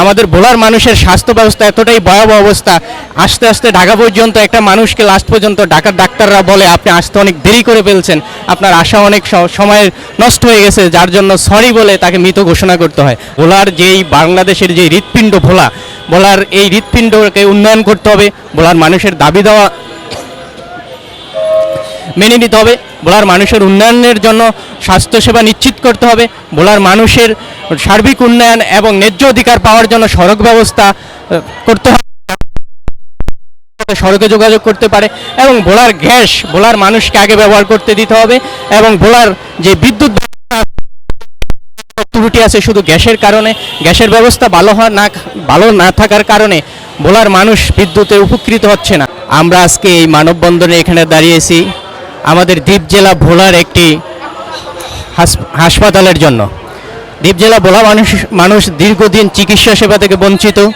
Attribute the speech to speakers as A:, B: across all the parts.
A: আমাদের ভোলার মানুষের স্বাস্থ্য ব্যবস্থা এতটাই ভয়াবহ অবস্থা, আস্তে আস্তে ঢাকা পর্যন্ত একটা মানুষকে লাস্ট পর্যন্ত ঢাকার ডাক্তাররা বলে আপনি আসতে অনেক দেরি করে ফেলছেন, আপনার আশা অনেক সময় নষ্ট হয়ে গেছে, যার জন্য সরি বলে তাকে মৃত ঘোষণা করতে হয়। ভোলার যেই বাংলাদেশের যে হৃৎপিণ্ড ভোলা ভোলার এই হৃৎপিণ্ডকে উন্নয়ন করতে হবে ভোলার মানুষের দাবি দেওয়া মেনে নিতে হবে। ভোলার মানুষের উন্নয়নের জন্য স্বাস্থ্যসেবা নিশ্চিত করতে হবে। ভোলার মানুষের সার্বিক উন্নয়ন এবং ন্যায্য অধিকার পাওয়ার জন্য সড়ক ব্যবস্থা করতে হবে। সড়কে যোগাযোগ করতে পারে এবং ভোলার গ্যাস, ভোলার মানুষকে আগে ব্যবহার করতে দিতে হবে এবং ভোলার যে বিদ্যুৎ ত্রুটি আছে শুধু গ্যাসের কারণে, গ্যাসের ব্যবস্থা ভালো হওয়া না, ভালো না থাকার কারণে ভোলার মানুষ বিদ্যুতে উপকৃত হচ্ছে না। আমরা আজকে এই মানববন্ধনে এখানে দাঁড়িয়েছি। আমাদের দ্বীপ জেলা ভোলার একটি হাস- হাসপাতালের জন্য। দ্বীপ জেলা ভোলা মানুষ মানুষ দীর্ঘদিন চিকিৎসা সেবা থেকে বঞ্চিত।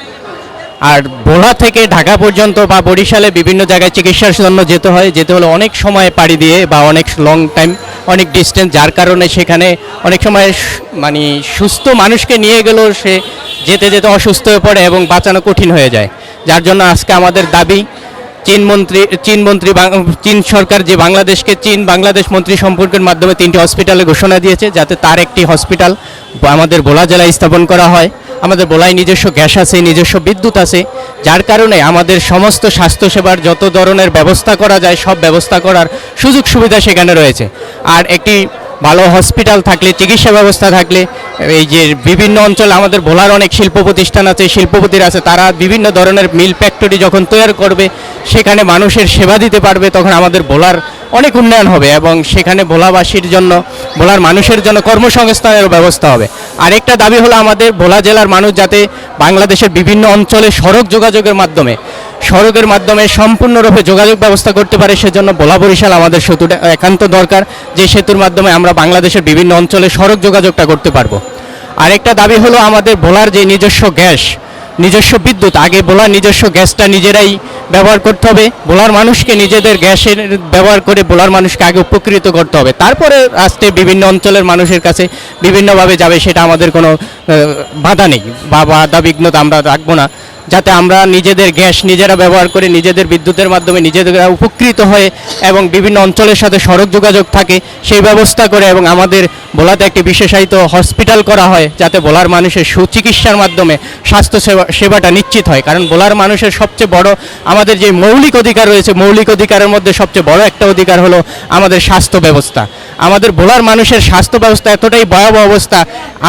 A: আর ভোলা থেকে ঢাকা পর্যন্ত বা বরিশালে বিভিন্ন জায়গায় চিকিৎসার জন্য যেতে হয়। যেতে হলে অনেক সময় পাড়ি দিয়ে বা অনেক লং টাইম অনেক ডিস্টেন্স যার কারণে সেখানে অনেক সময় মানে সুস্থ মানুষকে নিয়ে গেলেও সে যেতে যেতে অসুস্থ হয়ে পড়ে এবং বাঁচানো কঠিন হয়ে যায়। যার জন্য আজকে আমাদের দাবি চীন মন্ত্রী চীন মন্ত্রী চীন সরকার যে বাংলাদেশকে চীন, বাংলাদেশ মন্ত্রী সম্পর্কের মাধ্যমে তিনটি হসপিটালে ঘোষণা দিয়েছে, যাতে তার একটি হসপিটাল আমাদের ভোলা জেলায় স্থাপন করা হয়। আমাদের বোলায় নিজস্ব গ্যাস আছে, নিজস্ব বিদ্যুৎ আছে, যার কারণে আমাদের সমস্ত স্বাস্থ্যসেবার যত ধরনের ব্যবস্থা করা যায়, সব ব্যবস্থা করার সুযোগ সুবিধা সেখানে রয়েছে। আর একটি ভালো হসপিটাল থাকলে, চিকিৎসা ব্যবস্থা থাকলে, এই যে বিভিন্ন অঞ্চলে আমাদের ভোলার অনেক শিল্প প্রতিষ্ঠান আছে, শিল্পপতির আছে, তারা বিভিন্ন ধরনের মিল ফ্যাক্টরি যখন তৈরি করবে, সেখানে মানুষের সেবা দিতে পারবে, তখন আমাদের ভোলার অনেক উন্নয়ন হবে এবং সেখানে ভোলাবাসীর জন্য, ভোলার মানুষের জন্য কর্মসংস্থানের ব্যবস্থা হবে। আরেকটা দাবি হলো আমাদের ভোলা জেলার মানুষ যাতে বাংলাদেশের বিভিন্ন অঞ্চলে সড়ক যোগাযোগের মাধ্যমে সড়কের মাধ্যমে সম্পূর্ণরূপে যোগাযোগ ব্যবস্থা করতে পারে, সেজন্য ভোলা বরিশাল আমাদের সেতুটা একান্ত দরকার, যে সেতুর মাধ্যমে আমরা বাংলাদেশের বিভিন্ন অঞ্চলে সড়ক যোগাযোগটা করতে পারব। আরেকটা দাবি হলো আমাদের ভোলার যে নিজস্ব গ্যাস, নিজস্ব বিদ্যুৎ, আগে ভোলার নিজস্ব গ্যাসটা নিজেরাই ব্যবহার করতে হবে, ভোলার মানুষকে নিজেদের গ্যাসের ব্যবহার করে ভোলার মানুষকে আগে উপকৃত করতে হবে। তারপরে আসতে বিভিন্ন অঞ্চলের মানুষের কাছে বিভিন্নভাবে যাবে, সেটা আমাদের কোনো বাধা নেই, বা বাধা বিঘ্নতা আমরা রাখব না। যাতে আমরা নিজেদের গ্যাস নিজেরা ব্যবহার করে নিজেদের বিদ্যুতের মাধ্যমে নিজেরা উপকৃত হয়ে এবং বিভিন্ন অঞ্চলের সাথে সড়ক যোগাযোগ থাকে, সেই ব্যবস্থা করে এবং আমাদের ভোলাতে একটি বিশেষায়িত হসপিটাল করা হয়, যাতে ভোলার মানুষের সুচিকিৎসার মাধ্যমে স্বাস্থ্য সেবা সেবাটা নিশ্চিত হয়। কারণ ভোলার মানুষের সবচেয়ে বড় আমাদের যে মৌলিক অধিকার রয়েছে, মৌলিক অধিকারের মধ্যে সবচেয়ে বড় একটা অধিকার হলো আমাদের স্বাস্থ্য ব্যবস্থা। আমাদের ভোলার মানুষের স্বাস্থ্য ব্যবস্থা এতটাই ভয়াবহ অবস্থা,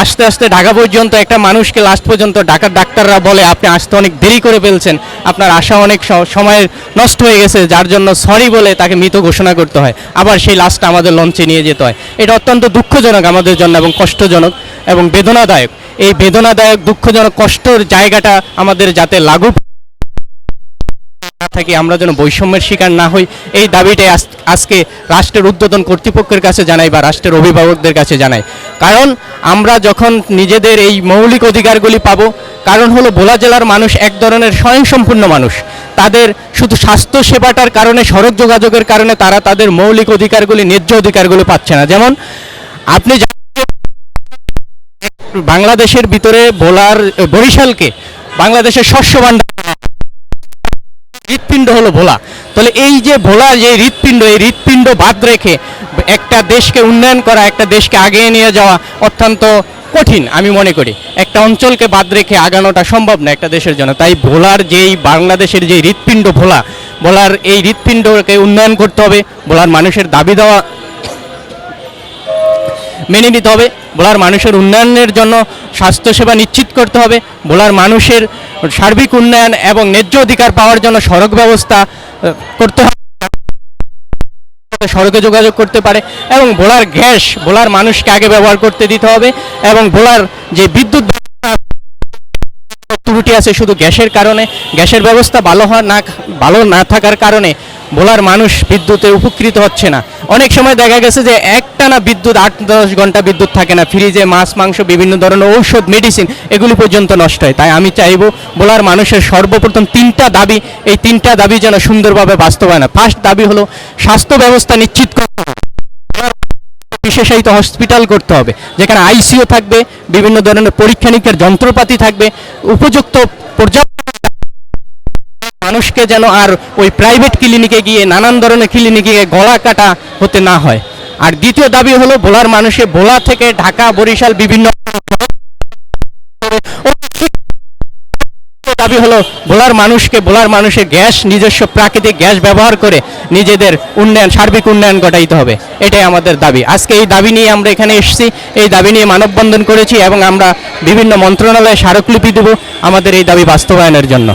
A: আস্তে আস্তে ঢাকা পর্যন্ত একটা মানুষকে লাস্ট পর্যন্ত ঢাকার ডাক্তাররা বলে, আপনি আসতে অনেক দেরি করে ফেলছেন। আপনার আশা অনেক সময়ের সময় নষ্ট হয়ে গেছে, যার জন্য সরি বলে তাকে মৃত ঘোষণা করতে হয়। আবার সেই লাশটা আমাদের লঞ্চে নিয়ে যেতে হয়। এটা অত্যন্ত দুঃখজনক আমাদের জন্য এবং কষ্টজনক এবং বেদনাদায়ক। এই বেদনাদায়ক, দুঃখজনক, কষ্টর জায়গাটা আমাদের যাতে লাগু না থাকি আমরা যেন বৈষম্যের শিকার না হই, এই দাবিটাই আজকে রাষ্ট্রের উদ্বোধন কর্তৃপক্ষের কাছে জানাই বা রাষ্ট্রের অভিভাবকদের কাছে জানাই। কারণ আমরা যখন নিজেদের এই মৌলিক অধিকারগুলি পাবো, কারণ হলো ভোলা জেলার মানুষ এক ধরনের স্বয়ংসম্পূর্ণ মানুষ। তাদের শুধু স্বাস্থ্য সেবাটার কারণে, সড়ক যোগাযোগের কারণে তারা তাদের মৌলিক অধিকারগুলি, ন্যায্য অধিকারগুলো পাচ্ছে না। যেমন আপনি বাংলাদেশের ভিতরে ভোলার বরিশালকে বাংলাদেশের শস্য ভাণ্ডার হৃৎপিণ্ড হলো ভোলা। তাহলে এই যে ভোলা যে হৃৎপিণ্ড, এই হৃৎপিণ্ড বাদ রেখে একটা দেশকে উন্নয়ন করা, একটা দেশকে আগিয়ে নিয়ে যাওয়া অত্যন্ত কঠিন, আমি মনে করি। একটা অঞ্চলকে বাদ রেখে আগানোটা সম্ভব না একটা দেশের জন্য। তাই ভোলার যেই বাংলাদেশের যে হৃৎপিণ্ড ভোলা, ভোলার এই হৃৎপিণ্ডকে উন্নয়ন করতে হবে, ভোলার মানুষের দাবি দেওয়া মেনে নিতে হবে। ভোলার মানুষের উন্নয়নের জন্য স্বাস্থ্যসেবা নিশ্চিত করতে হবে। ভোলার মানুষের সার্বিক উন্নয়ন এবং ন্যায্য অধিকার পাওয়ার জন্য সড়ক ব্যবস্থা করতে হবে। সড়কে যোগাযোগ করতে পারে এবং ভোলার গ্যাস, ভোলার মানুষকে আগে ব্যবহার করতে দিতে হবে এবং ভোলার যে বিদ্যুৎ ত্রুটি আছে শুধু গ্যাসের কারণে। গ্যাসের ব্যবস্থা ভালো হওয়া না, ভালো না থাকার কারণে ভোলার মানুষ বিদ্যুতে উপকৃত হচ্ছে না। অনেক সময় দেখা গেছে যে একটানা বিদ্যুৎ, আট দশ ঘণ্টা বিদ্যুৎ থাকে না। ফ্রিজে মাছ, মাংস, বিভিন্ন ধরনের ঔষধ মেডিসিন এগুলি পর্যন্ত নষ্ট হয়। তাই আমি চাইব ভোলার মানুষের সর্বপ্রথম তিনটা দাবি, এই তিনটা দাবি যেন সুন্দরভাবে বাস্তবায়ন ফার্স্ট দাবি হলো স্বাস্থ্য ব্যবস্থা নিশ্চিত করতে। বিশেষায়িত হসপিটাল করতে হবে। যেখানে আইসিইউ থাকবে, বিভিন্ন ধরনের পরীক্ষা নিরীক্ষার যন্ত্রপাতি থাকবে, উপযুক্ত পর্যাপ্ত মানুষকে যেন আর ওই প্রাইভেট ক্লিনিকে গিয়ে, নানান ধরনের ক্লিনিকে গিয়ে গলা কাটা হতে না হয়। আর দ্বিতীয় দাবি হলো ভোলার মানুষে ভোলা থেকে ঢাকা, বরিশাল বিভিন্ন দাবি হলো ভোলার মানুষকে ভোলার মানুষের গ্যাস, নিজস্ব প্রাকৃতিক গ্যাস ব্যবহার করে নিজেদের উন্নয়ন, সার্বিক উন্নয়ন ঘটাইতে হবে। এটাই আমাদের দাবি। আজকে এই দাবি নিয়ে আমরা এখানে এসেছি। এই দাবি নিয়ে মানববন্ধন করেছি এবং আমরা বিভিন্ন মন্ত্রণালয়ে স্মারকলিপি দেব। আমাদের এই দাবি বাস্তবায়নের জন্য।